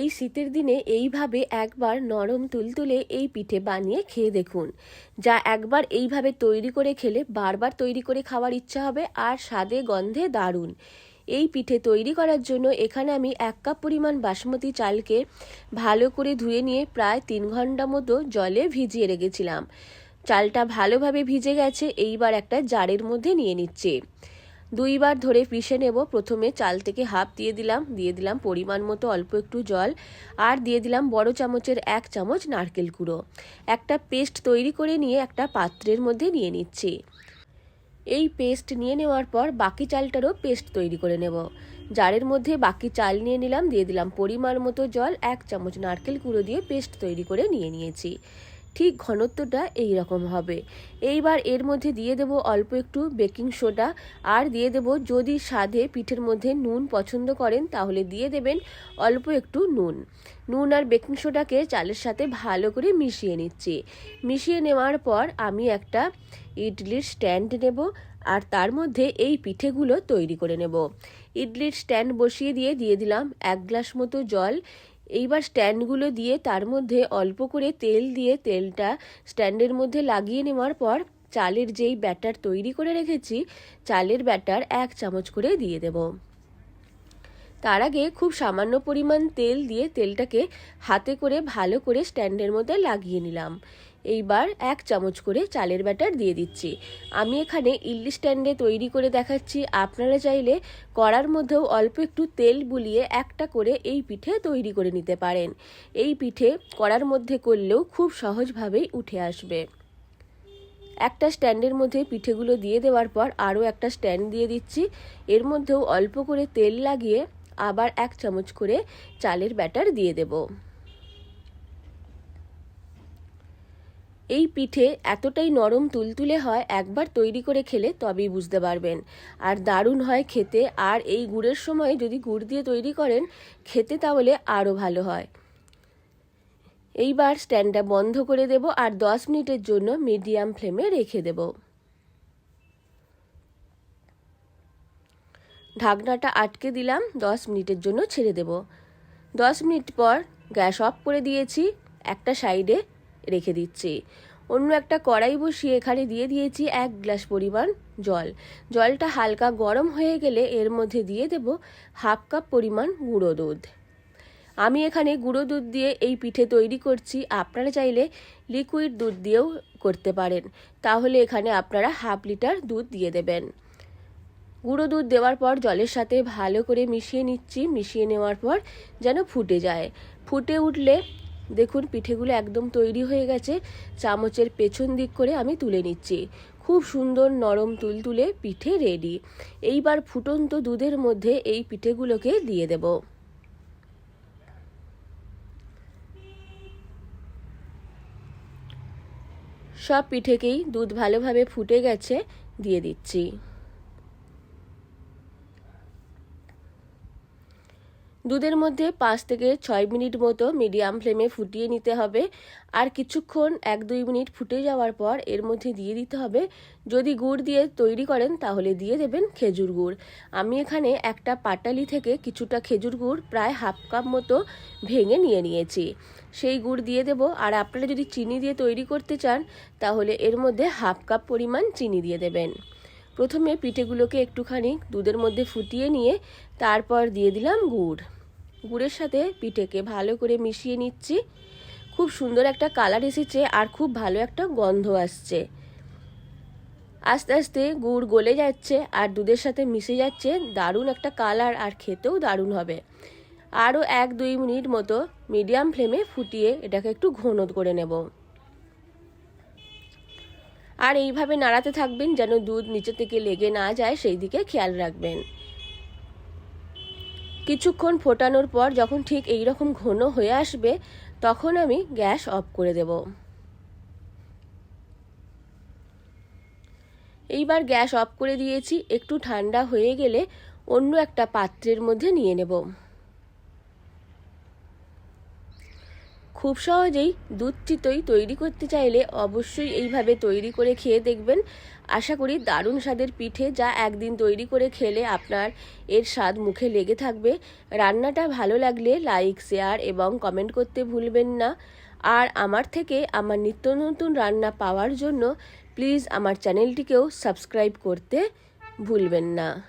এই শীতের দিনে এইভাবে একবার নরম তুলতুলে এই পিঠে বানিয়ে খেয়ে দেখুন। যা একবার এইভাবে তৈরি করে খেলে বারবার তৈরি করে খাওয়ার ইচ্ছা হবে আর স্বাদে, গন্ধে দারুণ। এই পিঠে তৈরি করার জন্য এখানে আমি এক কাপ পরিমাণ বাসমতি চালকে ভালো করে ধুয়ে নিয়ে প্রায় তিন ঘণ্টা মতো জলে ভিজিয়ে রেখেছিলাম। চালটা ভালোভাবে ভিজে গেছে, এইবার একটা জারের মধ্যে নিয়ে নিচ্ছে। দুইবার ধরে পিষে নেব। প্রথমে চাল থেকে হাফ দিয়ে দিলাম দিয়ে দিলাম পরিমাণ মতো অল্প একটু জল, আর দিয়ে দিলাম বড় চামচের এক চামচ নারকেল কুড়ো একটা পেস্ট তৈরি করে নিয়ে একটা পাত্রের মধ্যে নিয়ে নিচ্ছি। এই পেস্ট নিয়ে নেওয়ার পর বাকি চালটারও পেস্ট তৈরি করে নেব। জারের মধ্যে বাকি চাল নিয়ে নিলাম, দিয়ে দিলাম পরিমাণ মতো জল, এক চামচ নারকেল কুড়ো দিয়ে পেস্ট তৈরি করে নিয়ে নিয়েছি। ঠিক ঘনত্বটা এই রকম হবে। এইবার এর মধ্যে দিয়ে দেব অল্প একটু বেকিং সোডা আর দিয়ে দেব যদি স্বাদে পিঠের মধ্যে নুন পছন্দ করেন তাহলে দিয়ে দেবেন অল্প একটু নুন। নুন আর বেকিং সোডাকে চালের সাথে ভালো করে মিশিয়ে নিচ্ছি। মিশিয়ে নেওয়ার পর আমি একটা ইডলির স্ট্যান্ড নেব আর তার মধ্যে এই পিঠেগুলো তৈরি করে নেব। ইডলির স্ট্যান্ড বসিয়ে দিয়ে দিয়ে দিলাম এক গ্লাস মতো জল। এইবার স্ট্যান্ডগুলো দিয়ে তার মধ্যে অল্প করে তেল দিয়ে তেলটা স্ট্যান্ডের মধ্যে লাগিয়ে নেওয়ার পর চালের যেই ব্যাটার তৈরি করে রেখেছি, চালের ব্যাটার এক চামচ করে দিয়ে দেব। তার আগে খুব সামান্য পরিমাণ তেল দিয়ে তেলটাকে হাতে করে ভালো করে স্ট্যান্ডের মধ্যে লাগিয়ে নিলাম। এইবার এক চামচ করে চালের ব্যাটার দিয়ে দিচ্ছি। আমি এখানে ইডলি স্ট্যান্ডে তৈরি করে দেখাচ্ছি। আপনারা চাইলে কড়ার মধ্যেও অল্প একটু তেল বুলিয়ে একটা করে এই পিঠে তৈরি করে নিতে পারেন। এই পিঠে কড়ার মধ্যে করলেও খুব সহজভাবেই উঠে আসবে। একটা স্ট্যান্ডের মধ্যে পিঠেগুলো দিয়ে দেওয়ার পর আরও একটা স্ট্যান্ড দিয়ে দিচ্ছি। এর মধ্যেও অল্প করে তেল লাগিয়ে আবার এক চামচ করে চালের ব্যাটার দিয়ে দেবো। এই পিঠে এতটাই নরম তুলতুলে হয়, একবার তৈরি করে খেলে তবেই বুঝতে পারবেন। আর দারুণ হয় খেতে, আর এই গুড়ের সময় যদি গুড় দিয়ে তৈরি করেন, খেতে তাহলে আরও ভালো হয়। এইবার স্ট্যান্ডটা বন্ধ করে দেব আর দশ মিনিটের জন্য মিডিয়াম ফ্লেমে রেখে দেব। ঢাকনাটা আটকে দিলাম, দশ মিনিটের জন্য ছেড়ে দেব। দশ মিনিট পর গ্যাস অফ করে দিয়েছি, একটা সাইডে রেখে দিচ্ছি। অন্য একটা কড়াই বসিয়ে এখানে দিয়ে দিয়েছি এক গ্লাস পরিমাণ জল। জলটা হালকা গরম হয়ে গেলে এর মধ্যে দিয়ে দেব হাফ কাপ পরিমাণ গুঁড়ো দুধ। আমি এখানে গুঁড়ো দুধ দিয়ে এই পিঠে তৈরি করছি, আপনারা চাইলে লিকুইড দুধ দিয়েও করতে পারেন। তাহলে এখানে আপনারা হাফ লিটার দুধ দিয়ে দেবেন। গুঁড়ো দুধ দেওয়ার পর জলের সাথে ভালো করে মিশিয়ে নিচ্ছি। মিশিয়ে নেওয়ার পর যেন ফুটে যায়। ফুটে উঠলে দেখুন পিঠেগুলো একদম তৈরি হয়ে গেছে। চামচের পেছন দিক করে আমি তুলে নিচ্ছি। খুব সুন্দর নরম তুলতুলে পিঠে রেডি। এইবার ফুটন্ত দুধের মধ্যে এই পিঠেগুলোকে দিয়ে দেব। সব পিঠেকেই দুধ ভালোভাবে ফুটে গেছে, দিয়ে দিচ্ছি। দুধের মধ্যে পাঁচ থেকে ছয় মিনিট মতো মিডিয়াম ফ্লেমে ফুটিয়ে নিতে হবে। আর কিছুক্ষণ এক দুই মিনিট ফুটে যাওয়ার পর এর মধ্যে দিয়ে দিতে হবে। যদি গুড় দিয়ে তৈরি করেন তাহলে দিয়ে দেবেন খেজুর গুড়। আমি এখানে একটা পাটালি থেকে কিছুটা খেজুর গুড় প্রায় হাফ কাপ মতো ভেঙে নিয়ে নিয়েছি। সেই গুড় দিয়ে দেব। আর আপনারা যদি চিনি দিয়ে তৈরি করতে চান, তাহলে এর মধ্যে হাফ কাপ পরিমাণ চিনি দিয়ে দেবেন। প্রথমে পিঠেগুলোকে একটুখানি দুধের মধ্যে ফুটিয়ে নিয়ে তারপর দিয়ে দিলাম গুড়। গুড়ের সাথে পিঠেকে ভালো করে মিশিয়ে নিচ্ছি। খুব সুন্দর একটা কালার এসেছে আর খুব ভালো একটা গন্ধ আসছে। আস্তে আস্তে গুড় গলে যাচ্ছে আর দুধের সাথে মিশে যাচ্ছে, দারুণ একটা কালার আর খেতেও দারুণ হবে। আরও এক দুই মিনিট মতো মিডিয়াম ফ্লেমে ফুটিয়ে এটাকে একটু ঘন করে নেব। আর এইভাবে নাড়াতে থাকবেন যেন দুধ নিচে থেকে লেগে না যায়, সেই দিকে খেয়াল রাখবেন। কিছুক্ষণ ফোটানোর পর যখন ঠিক এই রকম ঘন হয়ে আসবে, তখন আমি গ্যাস অফ করে দেব। এইবার গ্যাস অফ করে দিয়েছি, একটু ঠান্ডা হয়ে গেলে অন্য একটা পাত্রের মধ্যে নিয়ে নেব। খুব সহজেই দুধ চিতই তৈরি করতে চাইলে অবশ্যই এইভাবে তৈরি করে খেয়ে দেখবেন। আশা করি দারুণ স্বাদের পিঠে যা একদিন তৈরি করে খেলে আপনার এর স্বাদ মুখে লেগে থাকবে। রান্নাটা ভালো লাগলে লাইক, শেয়ার এবং কমেন্ট করতে ভুলবেন না। আর আমার থেকে আমার নিত্য নতুন রান্না পাওয়ার জন্য প্লিজ আমার চ্যানেলটিকেও সাবস্ক্রাইব করতে ভুলবেন না।